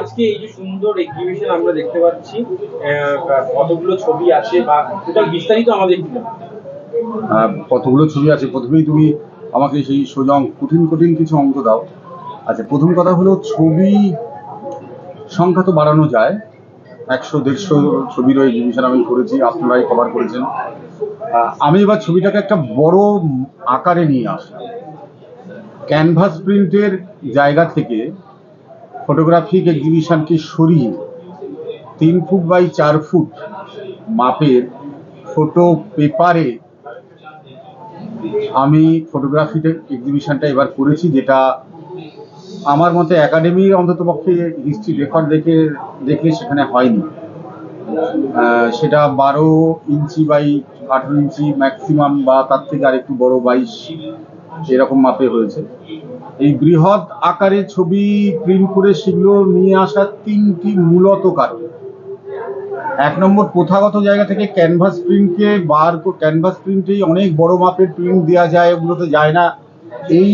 আজকে এই যে সুন্দর এক্সিবিশন আমরা দেখতে পাচ্ছি কতগুলো ছবি আছে বা টোটাল বিস্তারিত আমাদের কতগুলো ছবি আছে? প্রথমেই তুমি আমাকে সেই সোজা কঠিন কঠিন কিছু অঙ্ক দাও। আচ্ছা প্রথম কথা হলো ছবি সংখ্যা তো বাড়ানো যায়। একশো দেড়শো ছবির ওই এক্সিবিশন আমি করেছি আপনারাই কভার করেছেন। আমি এবার ছবিটাকে একটা বড় আকারে নিয়ে আসি ক্যানভাস প্রিন্টের জায়গা থেকে ফটোগ্রাফিক এক্সিবিশনকে সরিয়ে তিন ফুট বাই চার ফুট মাপের ফটো পেপারে আমি ফটোগ্রাফিতে এক্সিবিশনটা এবার করেছি, যেটা আমার মতে একাডেমির অন্ততপক্ষে হিস্ট্রি রেকর্ড দেখে, দেখলে সেখানে হয়নি। সেটা বারো ইঞ্চি বাই আঠেরো ইঞ্চি ম্যাক্সিমাম বা তার থেকে আর একটু বড় বাইশ এরকম মাপে হয়েছে। এই বৃহৎ আকারে ছবি প্রিন্ট করে সেগুলো নিয়ে আসার তিনটি মূলত কারণ। এক নম্বর, প্রথাগত জায়গা থেকে ক্যানভাস প্রিন্টকে বার ক্যানভাস প্রিন্টেই অনেক বড় মাপের প্রিন্ট দেওয়া যায়, ওগুলোতে যায় না। এই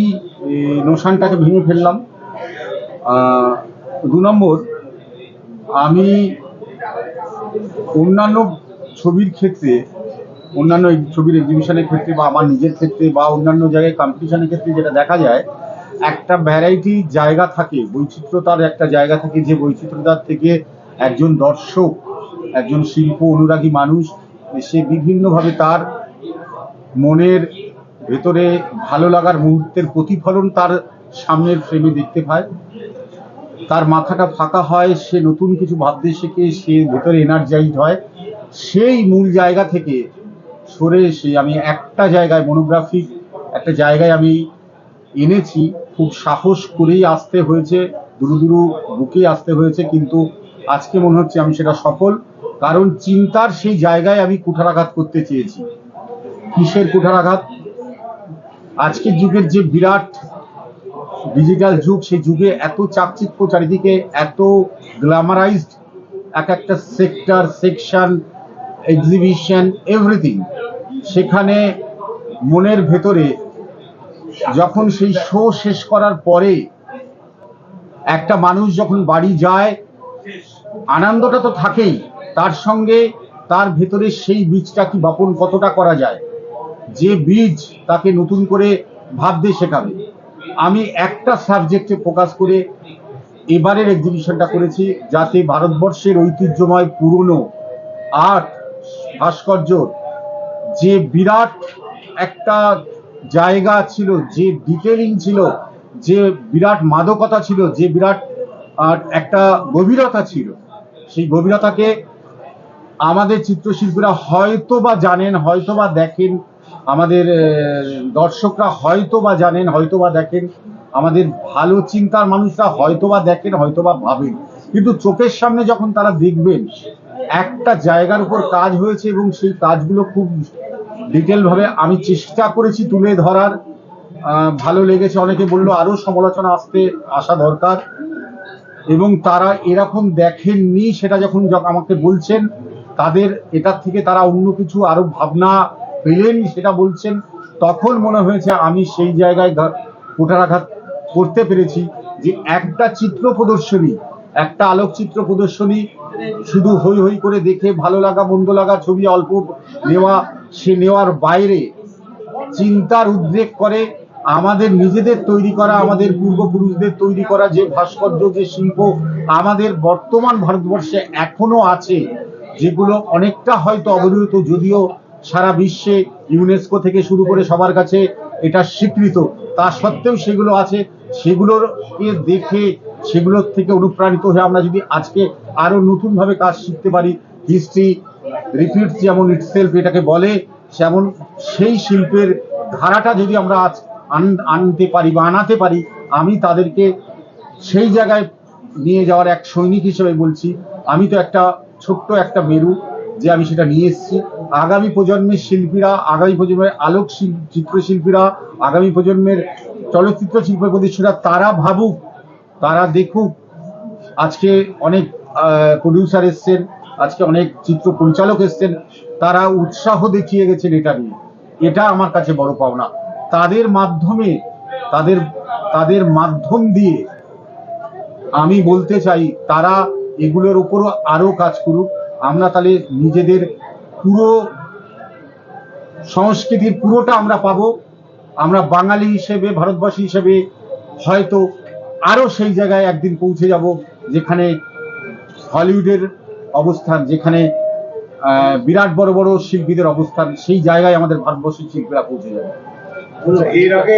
নোশানটাকে ভেঙে ফেললাম। দু নম্বর, আমি অন্যান্য ছবির ক্ষেত্রে অন্যান্য ছবির এক্সিবিশনের ক্ষেত্রে বা আমার নিজের ক্ষেত্রে বা অন্যান্য জায়গায় কম্পিটিশনের ক্ষেত্রে যেটা দেখা যায়, একটা ভ্যারাইটি জায়গা থাকে, বৈচিত্র্যতার একটা জায়গা থাকে যে বৈচিত্র্যতার থেকে একজন দর্শক, একজন শিল্প অনুরাগী মানুষ, সে বিভিন্নভাবে তার মনের ভেতরে ভালো লাগার মুহূর্তের প্রতিফলন তার সামনের ফ্রেমে দেখতে পায়। তার মাথাটা ফাঁকা হয়, সে নতুন কিছু ভাবতে শেখে, সে ভেতরে এনার্জাইজ হয়। সেই মূল জায়গা থেকে সরে এসে আমি একটা জায়গায় মনোগ্রাফিক একটা জায়গায় আমি এনেছি। খুব সাহস করেই আসতে হয়েছে, দুরু দুরু বুকে আসতে হয়েছে, কিন্তু আজকে মনে হচ্ছে আমি সেটা সফল। কারণ চিন্তার সেই জায়গায় আমি কুঠারাঘাত করতে চেয়েছি। কিসের কুঠারাঘাত? আজকের যুগের যে বিরাট ডিজিটাল যুগ, সেই যুগে এত চাকচিক্য চারিদিকে, এত গ্ল্যামারাইজড এক একটা সেক্টর সেকশন এক্সিবিশন এভরিথিং সেখানে মনের ভেতরে যখন সেই শো শেষ করার পরে একটা মানুষ যখন বাড়ি যায়, আনন্দটা তো থাকেই, তার সঙ্গে তার ভেতরে সেই বীজটা কি বপন কতটা করা যায়? যে বীজ তাকে নতুন করে ভাবতে শেখাবে। আমি একটা সাবজেক্টে ফোকাস করে এবারের এক্সিবিশনটা করেছি, যাতে ভারতবর্ষের ঐতিহ্যময় পুরনো আর্ট, ভাস্কর্য যে বিরাট একটা জায়গা ছিল, যে ডিটেলিং ছিল, যে বিরাট মাদকতা ছিল, যে বিরাট একটা গভীরতা ছিল, সেই গভীরতাকে আমাদের চিত্রশিল্পীরা হয়তো বা জানেন হয়তো বা দেখেন, আমাদের দর্শকরা হয়তো বা জানেন হয়তো বা দেখেন, আমাদের ভালো চিন্তার মানুষরা হয়তো বা দেখেন হয়তো বা ভাবেন। কিন্তু চোখের সামনে যখন তারা দেখবেন, একটা জায়গার উপর কাজ হয়েছে এবং সেই কাজগুলো খুব ডিটেল ভাবে আমি চেষ্টা করেছি তুলে ধরার। ভালো লেগেছে। অনেকে বলল আরও সমালোচনা আসতে আসা দরকার। এবং তারা এরকম দেখেননি, সেটা যখন আমাকে বলছেন, তাদের এটার থেকে তারা অন্য কিছু আরও ভাবনা পেলেন, সেটা বলছেন। তখন মনে হয়েছে আমি সেই জায়গায় কুঠারাঘাত করতে পেরেছি যে একটা চিত্র প্রদর্শনী, একটা আলোকচিত্র প্রদর্শনী শুধু হই হই করে দেখে ভালো লাগা, মন্দ লাগা ছবি অল্প নেওয়া সে নেওয়ার বাইরে চিন্তার উদ্রেক করে আমাদের নিজেদের তৈরি করা, আমাদের পূর্বপুরুষদের তৈরি করা যে ভাস্কর্য, যে শিল্প আমাদের বর্তমান ভারতবর্ষে এখনও আছে, যেগুলো অনেকটা হয়তো অবহেলিত, যদিও সারা বিশ্বে ইউনেস্কো থেকে শুরু করে সবার কাছে এটা স্বীকৃত। তা সত্ত্বেও সেগুলো আছে, সেগুলোকে দেখে, সেগুলোর থেকে অনুপ্রাণিত হয়ে আমরা যদি আজকে আরও নতুনভাবে কাজ শিখতে পারি হিস্ট্রি রিপিট যেমন ইটসেলফ এটাকে বলে যেমন সেই শিল্পের ধারাটা যদি আমরা আজ আন- আনতে পারি বা আনাতে পারি, আমি তাদেরকে সেই জায়গায় নিয়ে যাওয়ার এক সৈনিক হিসেবে বলছি। আমি তো একটা ছোট্ট একটা মেরু যে আমি সেটা নিয়ে এসেছি। আগামী প্রজন্মের শিল্পীরা, আগামী প্রজন্মের আলোক শিল- চিত্রশিল্পীরা, আগামী প্রজন্মের চলচ্চিত্র শিল্প প্রতিষ্ঠারা তারা ভাবুক, তারা দেখুক। আজকে অনেক প্রডিউসার এসছেন আজকে অনেক চিত্র পরিচালক এসছেন, তারা উৎসাহ দেখিয়ে গেছেন এটা নিয়ে। এটা আমার কাছে বড় পাওনা। তাদের মাধ্যমে, তাদের তাদের মাধ্যম দিয়ে আমি বলতে চাই, তারা এগুলোর উপরও আরও কাজ করুক। আমরা তাহলে নিজেদের পুরো সংস্কৃতির পুরোটা আমরা পাবো। আমরা বাঙালি হিসেবে, ভারতবাসী হিসেবে হয়তো আরও সেই জায়গায় একদিন পৌঁছে যাব, যেখানে হলিউডের অবস্থান যেখানে বিরাট বড় বড় শিল্পীদের অবস্থান, সেই জায়গায় আমাদের ভারতবর্ষের শিল্পীরা পৌঁছে যাবে। এর আগে